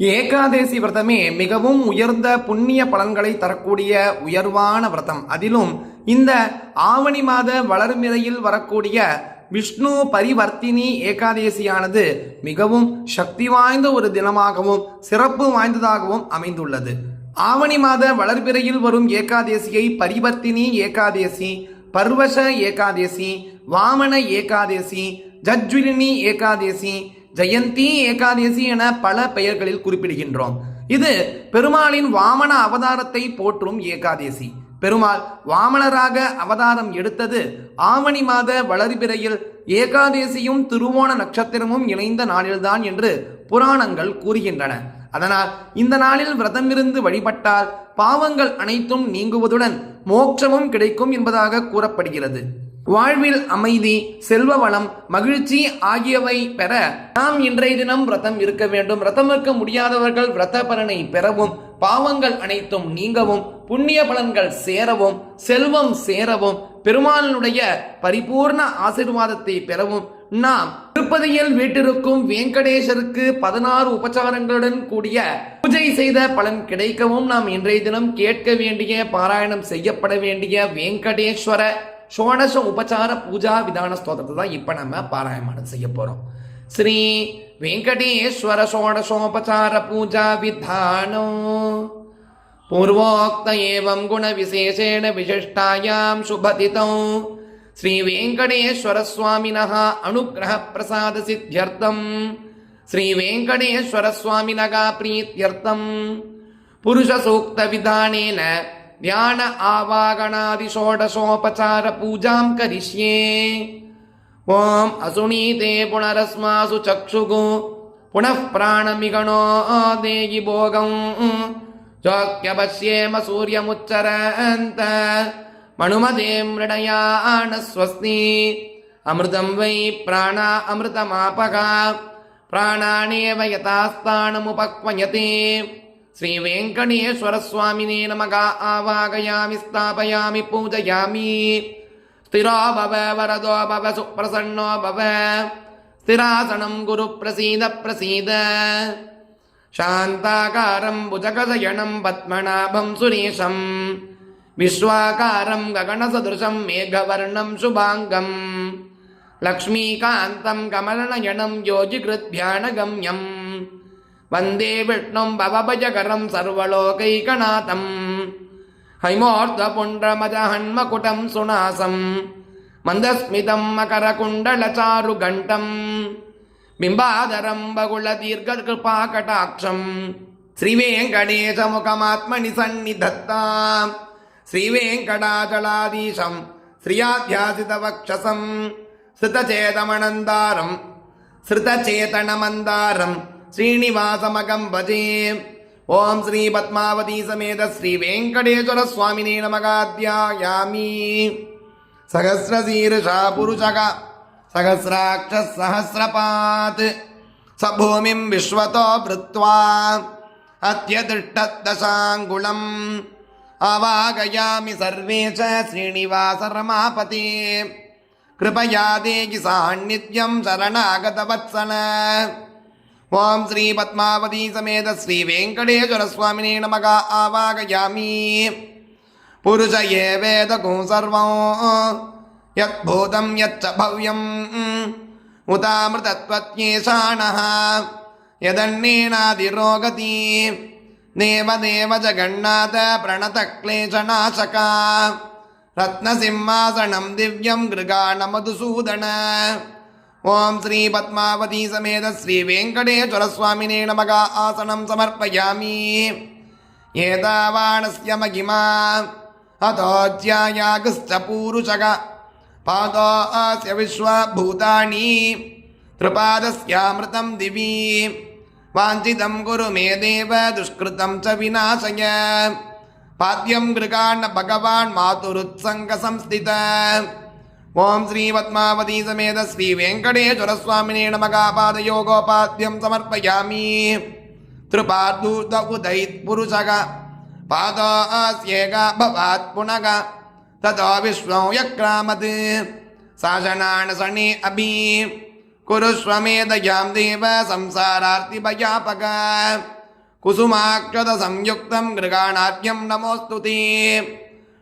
ஏகாதேசி விரதமே மிகவும் உயர்ந்த புண்ணிய பலன்களை தரக்கூடிய உயர்வான விரதம். அதிலும் இந்த ஆவணி மாத வளர்மிறையில் வரக்கூடிய விஷ்ணு பரிவர்த்தினி ஏகாதேசியானது மிகவும் சக்தி வாய்ந்த ஒரு தினமாகவும் சிறப்பு வாய்ந்ததாகவும் அமைந்துள்ளது. ஆவணி மாத வளர்பிறையில் வரும் ஏகாதேசியை பரிவர்த்தினி ஏகாதேசி பர்வச ஏகாதேசி வாமன ஏகாதேசி ஜஜ்விலினி ஏகாதேசி ஜெயந்தி ஏகாதசி என பல பெயர்களில் குறிப்பிடுகின்றோம். இது பெருமாளின் வாமன அவதாரத்தை போற்றும் ஏகாதசி. பெருமாள் வாமனராக அவதாரம் எடுத்தது ஆவணி மாத வளர்பிறையில் ஏகாதேசியும் திருவோண நட்சத்திரமும் இணைந்த நாளில்தான் என்று புராணங்கள் கூறுகின்றன. அதனால் இந்த நாளில் விரதமிருந்து வழிபட்டால் பாவங்கள் அனைத்தும் நீங்குவதுடன் மோட்சமும் கிடைக்கும் என்பதாக கூறப்படுகிறது. வாழ்வில் அமைதி செல்வ வளம் மகிழ்ச்சி ஆகியவை பெற நாம் இன்றைய தினம் விரதம் இருக்க வேண்டும். விரதம் இருக்க முடியாதவர்கள் விரத பலனை பெறவும் பாவங்கள் அனைத்தும் நீங்கவும் புண்ணிய பலன்கள் சேரவும் செல்வம் சேரவும் பெருமாளனுடைய பரிபூர்ண ஆசீர்வாதத்தை பெறவும் நாம் திருப்பதியில் வீட்டிற்கும் வெங்கடேசருக்கு பதினாறு உபச்சாரங்களுடன் கூடிய பூஜை செய்த பலன் கிடைக்கவும் நாம் இன்றைய தினம் கேட்க வேண்டிய பாராயணம் செய்யப்பட வேண்டிய வெங்கடேஸ்வர ஷோடச உபச்சார பூஜா விதான ஸ்தோத்திரத்தை தான் இப்போ நம்ம பாராயணம் செய்ய போகிறோம் ஸ்ரீ வெங்கடேஸ்வர ஷோடசோபச்சார பூஜா விதானோ பூர்வோக்த ஏவம் குண விசேஷேண விசிஷ்டாயாம் சுபதிதௌ. ஸ்ரீ வெங்கடேஸ்வர சுவாமினः அனுகிரக பிரசாத சித்தியர்த்தம். ஸ்ரீ வெங்கடேஸ்வர சுவாமினகா பிரீத்யர்த்தம் புருஷ சூக்த விதானேன पुरुषसूक्तविधानेन ध्यान आवागणादिषोडशोपचारपूजां करिष्ये ॐ असुनीते पुनरस्मासु चक्षुगु पुनः प्राणमिगणो देयि भोगम् चोक्यपश्येम सूर्यमुच्चरन्त मनुमते मृडयाण स्वस्ति अमृतं वै प्राणा अमृतमापका प्राणानेव यथास्थानमुपक्वयते श्रीवेङ्कटेश्वरस्वामिने नमः आवागयामि स्थापयामि पूजयामि स्थिरो भव वरदो भव सुप्रसन्नो भव स्थिरासनं गुरुप्रसीद प्रसीद शान्ताकारं भुजगशयनं पद्मनाभं सुरेशं विश्वाकारं गगनसदृशं मेघवर्णं शुभाङ्गं लक्ष्मीकान्तं कमलनयनं योजिकृद्ध्यानगम्यं வந்தே விஷ்ணும் பவபஜகரம் சர்வலோகைகநாதம் हैमोर्ध्वपुण्ड्रमदहन्मकुटं सुनासं मन्दस्मितं मकरकुण्डलचारुघण्टं बिम्बाधरं बगुलदीर्घकृपाकटाक्षं श्रीवेङ्कटेशमुखमात्मनि सन्निधत्ता श्रीवेङ्कटाचलाधीशं श्रियाध्यासितवक्षसं श्रितचेतमनन्दारं श्रितचेतनमन्दारम् శృతచేతమనందారం శృతచేతనమందారం శ్రీనివాసమగం భజే ఓం శ్రీ పద్మావతీ సమేత శ్రీ వెంకటేశ్వర స్వామినే నమగాధ్యాయామి సహస్రశీర్షా పురుషగా सहस्राक्षसहस्रपात् स भूमिं विश्वतो भृत्वा अत्यतिष्ठद्दशाङ्गुलम् अवागयामि सर्वे च श्रीनिवासरमापते कृपया देहि सान्निध्यं शरणागतवत्सल ॐ श्रीपद्मावती समेत श्रीवेङ्कटेश्वरस्वामिने नमः आवागयामि पुरुष ये वेदगुं सर्वं यद्भूतं यच्च भव्यम् उतामृतत्वत्येषाणः यदन्नेनादिरोगति देवदेव जगन्नाथ प्रणतक्लेशनाशका रत्नसिंहासनं दिव्यं गृगाणमधुसूदन ఓం శ్రీ పద్మావతి సమేత శ్రీ వెంకటేశ్వరస్వామినే నమగ ఆసనం సమర్పయామి ఏతావాణస్య మహిమా అతోజ్యాయాగస్త పూరుషగ పాదో ఆస్య విశ్వభూతాని తృపాదస్యామృతం దివి వాంఛితం గురు మే దేవ దుష్కృతం చ వినాశయ పాద్యం గృగాన్న భగవాన్ మాతురుత్సంగ సంస్థిత ఓం శ్రీ పద్మావతీ సమేత శ్రీ వెంకటేశ్వరస్వామినే నమకాపాదయో గోపాద్యం సమర్పయామి త్రిపాదూత ఉదయిత్ పురుషగ పాదాస్యేక భవాత్ పునగ తదో విశ్వం యక్రామత్ సాజనాణ సణి అభి కురుస్వమేధయాం దేవ సంసారార్తి భయాపక కుసుమాక్షత సంయుక్తం గృగాణార్ఘ్యం నమోస్తుతే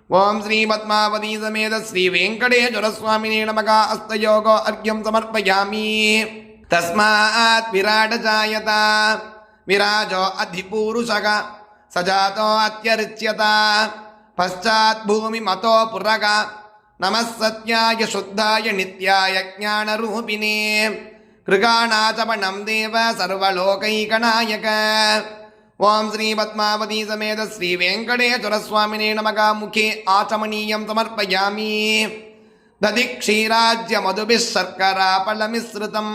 ఓం శ్రీ పద్మావతీ సమేత శ్రీ వెంకటేశ్వర స్వామినే నమగా అస్తయోగో అర్ఘ్యం సమర్పయామి తస్మాత్ విరాట జాయత విరాజో అధిపూరుషక సజాతో అత్యరిచ్యత పశ్చాత్ భూమి మతో పురగ నమః సత్యాయ శుద్ధాయ నిత్యాయ జ్ఞానరూపిణే కృగాణాచపణం దేవ సర్వలోకైకనాయక ஓம் ஸ்ரீ பத்மாவதி சமேத ஸ்ரீ வெங்கடேஸ்வரஸ்வாமினே நமகா முகே ஆசமனீயம் சமர்ப்பயாமி दधिक्षीराज्य मधुभिः शर्करापलमिश्रितं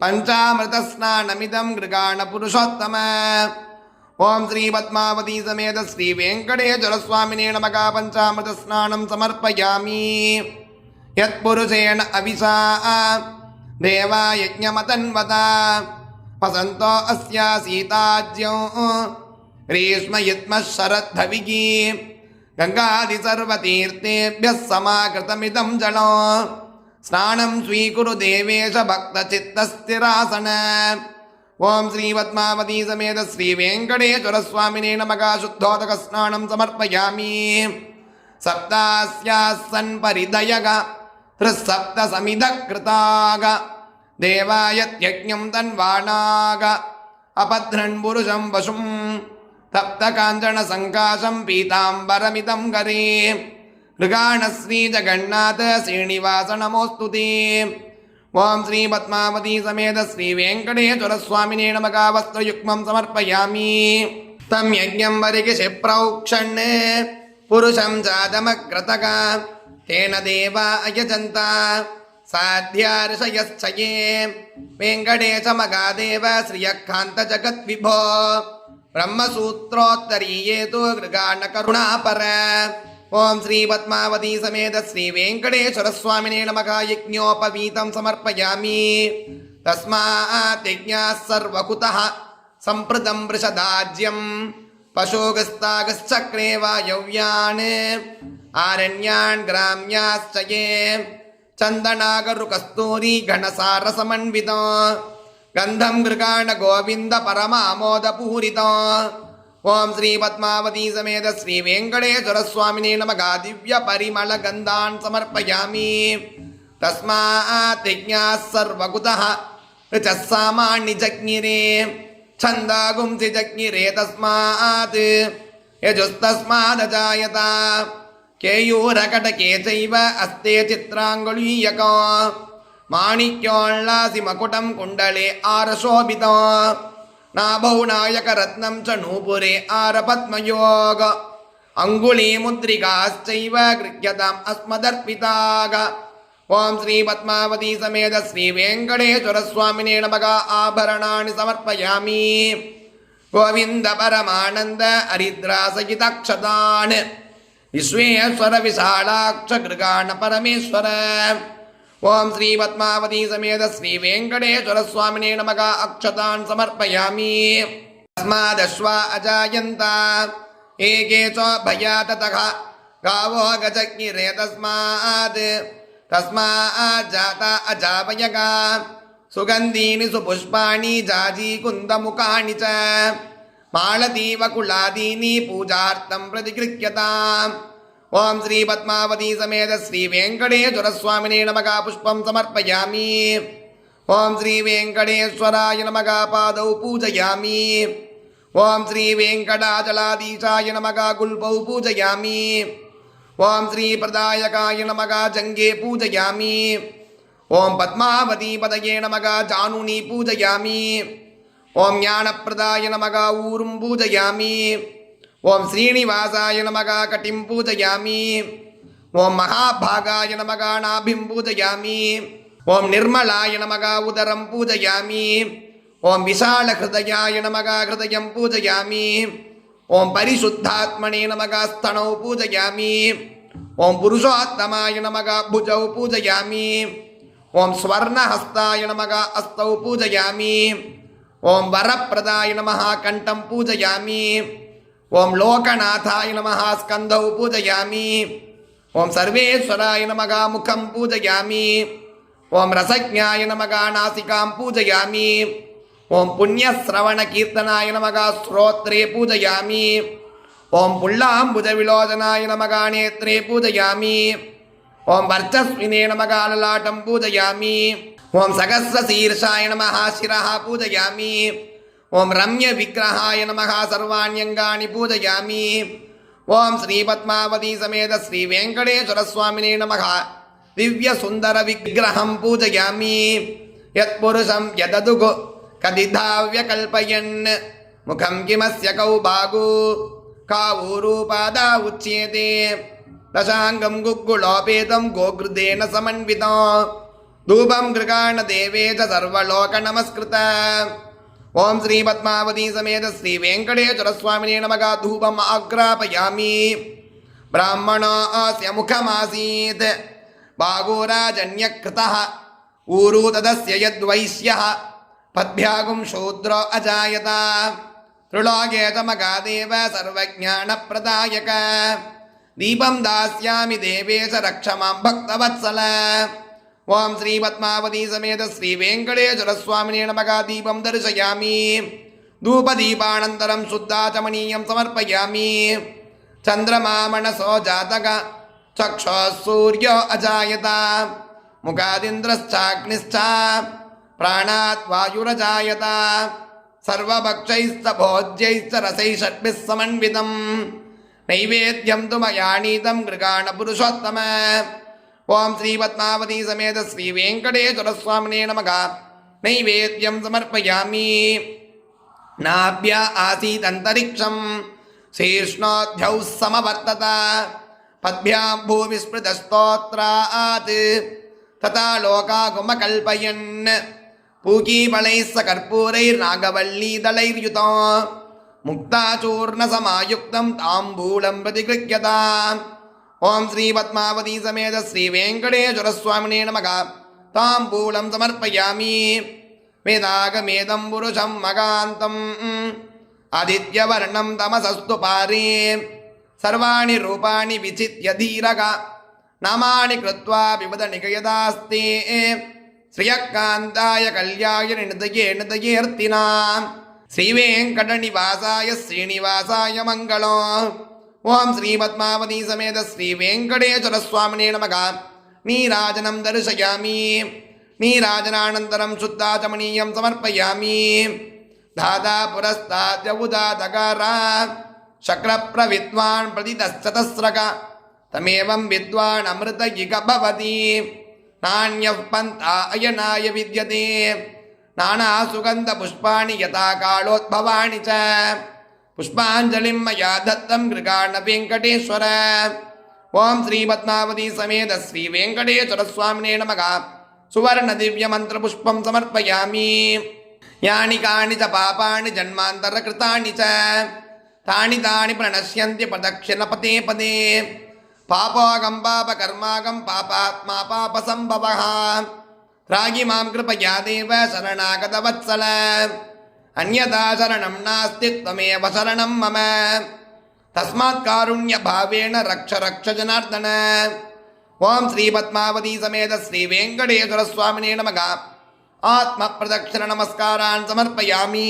पञ्चामृतस्नानमिदं गृगाणपुरुषोत्तम ॐ श्रीपद्मावती समेत श्रीवेङ्कटेश्वरस्वामिने नमका पञ्चामृतस्नानं समर्पयामि यत्पुरुषेण अविशा देवायज्ञमतन्वता फसन्तो अस्या सीताज्यो रेश्मयत्मः शरद्धविगी गङ्गादिसर्वतीर्थेभ्यः समाकृतमिदं जलो स्नानं स्वीकुरु देवेश भक्तचित्तस्थिरासन ॐ श्रीपद्मावती समेत श्रीवेङ्कटेश्वरस्वामिने नमः शुद्धोदकस्नानं समर्पयामि सप्तास्याः सन्परिदयग हृःसप्तसमिधकृताग தேவாயத்யஜம் தன்வாணாக அபத்ரன் புருஷம் வசும். தப்த காஞ்சன சங்காசம் பீதாம்பரமிதம் கரே. ரிகாணஸ்ரீ ஜகநாத ஸ்ரீனிவாச நமோஸ்துதி. ஓம் ஸ்ரீ பத்மாவதி சமேத ஸ்ரீ வெங்கடேஸ்வர சுவாமினே நமகா. வஸ்திரயுக்மம் சமர்ப்பயாமி. தம் யஜ்ஞம் வரிகி சிப்ரௌக்ஷண் புருஷம் ஜாதமக்ரதகா. தேன தேவா அயஜந்தா साध्यार्षयश्चये वेङ्कटेशमगादेव श्रियकान्तजगद्विभो ब्रह्मसूत्रोत्तरीये तु गृगाणकरुणापर ॐ श्रीपद्मावती समेत श्रीवेङ्कटेश्वरस्वामिने नमः यज्ञोपवीतं समर्पयामि। तस्मात् यज्ञाः सर्वकुतः सम्प्रतं वृषदाज्यं पशोगस्तागश्चक्रे वायव्यान् आरण्यान् ग्राम्याश्च ये ಚಂದನಾಗರುಕಸ್ತೂರಿ ಗಣಸಾರ ಸಮನ್ವಿತ ಗಂಧಂ ಗೃಗಾಣ ಗೋವಿಂದ ಪರಮಾಮೋದ ಪೂರಿತ ಓಂ ಶ್ರೀ ಪದ್ಮಾವತಿ ಸಮೇತ ಶ್ರೀ ವೆಂಕಟೇಶ್ವರ ಸ್ವಾಮಿನೇ ನಮಗ ದಿವ್ಯ ಪರಿಮಳ ಗಂಧಾನ್ ಸಮರ್ಪಯಾಮಿ ತಸ್ಮಾತ್ ಯಜ್ಞಾ ಸರ್ವಗುತಃ ಋಚಃ ಸಾಮಾನ್ಯ ಜಜ್ಞಿರೇ छन्दागुंसि जज्ञिरे तस्मात् यजुस्तस्मादजायता கேயூரகடகே செய்வ அஸ்தே சித்ராங்குளீயகோ மாணிக்கோள்ளாசி மகுடம் குண்டலே ஆரசோபிதோ நாபௌ நாயக ரத்னம் ச நூபுரே ஆரபத்மயோக அங்குலி முத்ரிகாச்சைவ கிருக்கியதாம் அஸ்மதர்ப்பிதாக ஓம் ஸ்ரீ பத்மாவதி சமேத ஸ்ரீ வெங்கடேஸ்வர சுவாமினே நமக ஆபரணாணி சமர்ப்பயாமி கோவிந்த பரமானந்த ஹரித்ரா विश्वेश्वर विशालाक्ष गृगाण परमेश्वर ओम श्री पद्मावती समेत श्री वेंकटेश्वर स्वामिने नमः। अक्षतान् समर्पयामि। अस्मादश्वा अजायन्ता। एके च भया ततः गावो गजग्निरे तस्माजाता तस्मात् सुगंधी सुपुष्पाणी जाजी कुंद जाजीकुन्दमुखानि च। பாலதீவகுலாதீனி பூஜார்த்தம் பிரதிகிருக்கியதாம் ஓம் ஸ்ரீ பத்மாவதி சமேத ஸ்ரீ வெங்கடேஸ்வரஸ்வாமினே நமகா புஷ்பம் சமர்ப்பயாமி ஓம் ஸ்ரீ வெங்கடேஸ்வராய நமகா பாதௌ பூஜயாமி ஓம் ஸ்ரீ வெங்கடாஜலாதீசாய நமகா குல்பௌ பூஜயாமி ஓம் ஸ்ரீ பிரதாயகாய நமகா ஜங்கே பூஜயாமி ஓம் பத்மாவதி பதயே நமகா ஜானுனி பூஜயாமி ஓம் ஞானப்பிரதாய நமகா ஊரும் பூஜயாமி. ஓம் ஸ்ரீனிவாசாய நமகா கட்டிம் பூஜயாமி. ஓம் மகாபாகாய நமகா நாபிம் பூஜயாமி. ஓம் நிர்மலாய நமகா உதரம் பூஜயாமி. ஓம் விசாலஹயாய நமகா ஹயம் பூஜயாமி. ஓம் பரிசுத்தாத்மனே நமகா ஸ்தனௌ பூஜயாமி. ஓம் புருஷோத்தமாய நமகா புஜௌ பூஜயாமி. ஓம் ஸ்வர்ணஹஸ்தாய நமகா அஸ்தௌ பூஜயாமி. ஓம் வரப்பிரதாய நமஹா கண்டம் பூஜயாமி. ஓம் லோகநாதாய நமஹா ஸ்கந்தௌ பூஜயாமி. ஓம் சர்வேஸ்வராய நமகா முகம் பூஜயாமி. ஓம் ரசஜாய நமகா நாசிகாம் பூஜயாமி. ஓம் புண்ணியசிரவண கீர்த்தனாய நமகா ஸ்ரோத்ரே பூஜயாமி. ஓம் புல்லாம்புஜ விலோதனாய நமகா நேத்ரே பூஜயாமி. ஓம் வர்ச்சஸ்வினே நமகா லலாட்டம் பூஜயாமி. ஓம் சகசிரசீர்ஷாய நமஹா சிரஹா பூஜயாமி. ஓம் ரம்ய விக்கிரஹாய நமஹா சர்வாண்யங்காணி பூஜயாமி. ஓம் ஸ்ரீ பத்மாவதி சமேத ஸ்ரீ வெங்கடேஸ்வர சுவாமினே நமஹா. திவ்ய சுந்தர விக்கிரகம் பூஜயாமி. யத் புருஷம் யதது கதிதாவிய கல்பயன். முகம் கிமஸ்ய கௌபாகு. காவூரூபாதா உச்சியதே தசாங்கம் குக்குலோபேதம் கோகிருதேன சமன்விதம் धूपं गृगाणदेवे च सर्वलोकनमस्कृत ॐ श्रीपद्मावती समेत श्रीवेङ्कटेश्वरस्वामिने नमः धूपम् आग्रापयामि ब्राह्मणो अस्य मुखमासीत् बागोराजन्यकृतः ऊरू तदस्य यद्वैश्यः पद्भ्यागुं शूद्रो अजायत त्रिलोके च मगादेव सर्वज्ञानप्रदायक दीपं दास्यामि देवेश रक्ष मां भक्तवत्सल ஓம் ஸ்ரீ பத்மாவதி சமேத ஸ்ரீ வெங்கடேஸ்வரஸ்வாமினே நமகா தீபம் தரிசயாமி. தூபதீபானந்தரம் சுத்தாச்சமணீயம் சமர்ப்பயாமி. சந்திரமாமணசோ ஜாதக சக்ஷோ சூரியோ அஜாயத. முகாதிந்திரஸ்சாக்னிஷ்டா. பிராணாத் வாயுரஜாயத. சர்வபக்ஷைஸ்தபோஜ்யைஸ்த ரசை ஷட்பிஸ் சமன்விதம். நைவேத்தியம் து மயாணீதம் கிருகாண புருஷோத்தம. नीतं मृगाणपुरुषोत्तम ॐ श्रीपद्मावती समेत श्रीवेङ्कटेश्वरस्वामिने नमः नैवेद्यं समर्पयामि नाभ्य आसीदन्तरिक्षं शीर्ष्णोऽध्यौ समवर्तत पद्भ्यां भूविस्मृतस्तोत्रात् तथा लोकागुमकल्पयन् पूकीफलैः स कर्पूरैर्नागवल्लीदलैर्युतो मुक्ताचूर्णसमायुक्तं ताम्बूलं प्रतिगृह्यताम् ఓం శ్రీ పద్మావతీ సమేత శ్రీ వెంకటేశ్వరస్వామినే నమక తాంబూలం సమర్పయామి వేదాగమేదం పురుషం మగాంతం ఆదిత్యవర్ణం తమసస్తు పారే సర్వాణి రూపాణి విచిత్య ధీరగ నామాని కృత్వా వివద నిగయదాస్తే శ్రియకాంతాయ కళ్యాయ నిదయే నిదయేర్తినా శ్రీవేంకట నివాసాయ శ్రీనివాసాయ మంగళం ஓம் ஸ்ரீ பத்மாவதி சமேத ஸ்ரீ வெங்கடேஸ்வர சுவாமினே நமக. நீராஜனம் தரிசயாமி. நீராஜனானந்தரம் சுத்தாச்சமணீயம் சமர்ப்பயாமி. தாதா புரஸ்தாத்யவுதா தகாரா. சக்ரப்பிரவித்வான் பிரதிதசதஸ்ரக. தமேவம் வித்வான் அமிர்த இக பவதி. நாண்யப் பந்தா அயனாய வித்யதே. நானா சுகந்த புஷ்பாணி யதா காலோத்பவாணி ச. पुष्पाञ्जलिं मया दत्तं मृगाणवेङ्कटेश्वर ॐ श्रीपद्मावती समेत श्रीवेङ्कटेश्वरस्वामिने नमः सुवर्णदिव्यमन्त्रपुष्पं समर्पयामि यानि कानि च पापानि जन्मान्तरकृतानि च तानि तानि प्रणश्यन्ति प्रदक्षिणपते पदे पापोऽगं पापकर्मागं पापात्मा पापसम्भवः रागि मां कृपया देव शरणागतवत्सल அந்நதா சரணம் நாஸ்தி தமேவ சரணம் மம தஸ்மாத் காருண்ய பாவேன ரக்ஷ ரக்ஷ ஜனார்தன ஓம் ஸ்ரீ பத்மாவதி சமேத ஸ்ரீ வெங்கடேஸ்வர சுவாமினே நமகா ஆத்ம பிரதக்ஷண நமஸ்காரான் சமர்ப்பயாமி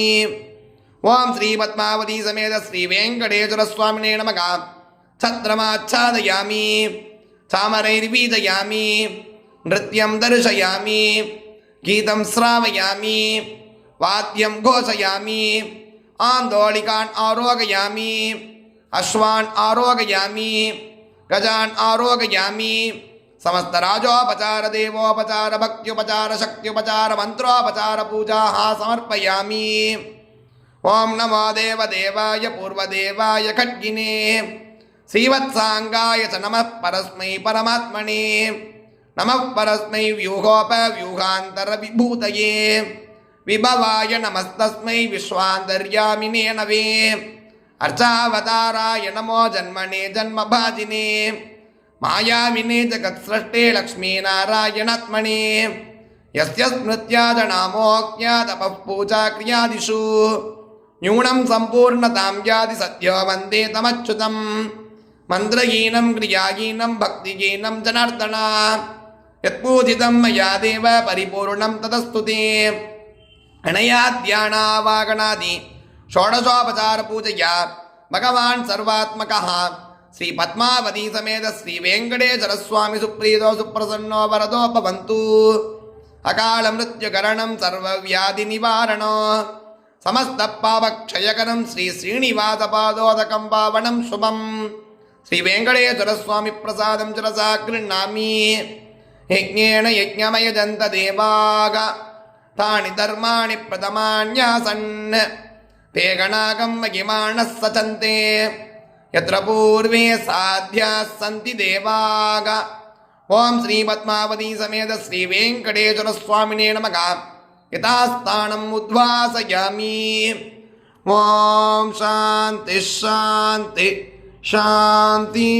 ஓம் ஸ்ரீ பத்மாவதி சமேத ஸ்ரீ வெங்கடேஸ்வர சுவாமினே நமகா சத்திரமாச்சாதயாமி சாமரைர்வீதயாமி நிருத்தியம் தரிசயாமி கீதம் ஸ்ராவயாமி वाद्यं घोषयामि। आन्दोलिकान् आरोगयामि अश्वान् आरोगयामि मन्त्रोपचार, पूजाः समर्पयामि। ॐ नमो देवदेवाय, पूर्वदेवाय खड्गिने। श्रीवत्साङ्गाय च नमः नमः परस्मै व्यूहोपव्यूहान्तरविभूतये विभवाय नमस्तस्मै विश्वान्तर्यामिने नवे अर्चावताराय नमो जन्मने जन्मभाजिने मायाविने जगत्सृष्टे लक्ष्मीनारायणात्मने यस्य स्मृत्याजनामोऽज्ञातपः पूजा क्रियादिषु न्यूनं सम्पूर्णतां यादि सद्यो वन्दे तमच्युतं मन्त्रहीनं क्रियाहीनं भक्तिहीनं जनार्दना यत्पूजितं मया देव परिपूर्णं तदस्तु ते அணையா தியானாவாகணாதி ஷோடசோபசார பூஜையா பகவான் சர்வாத்மகா. ஸ்ரீ பத்மாவதி சமேத ஸ்ரீ வெங்கடேஸ்வர சுவாமி சுப்ரீதோ சுப்பிரசன்னோ வரதோ பவந்து. அகால மிருத்யுகரணம் சர்வ வியாதி நிவாரணோ. சமஸ்த பாவக்ஷயகரம் ஸ்ரீ ஸ்ரீனிவாச பாதோதகம் பாவனம் சுபம். ஸ்ரீ வெங்கடேஸ்வர சுவாமி பிரசாதம் சிரசா கிருண்ணாமி யஜ்ஞேன யஜ்ஞமயஜந்த தேவாக. தானி தர்மாணி பிரதமான்யாசன் தேகநாகம் மகிமானஸ் சதந்தே யத்ர பூர்வே சாத்தியா சந்தி தேவாக ஓம் ஸ்ரீ பத்மாவதி சமேத ஸ்ரீ வெங்கடேஸ்வர சுவாமினே நமகா யதாஸ்தானம் உத்வாசயாமி ஓம் சாந்தி ஷாந்தி ஷாந்தி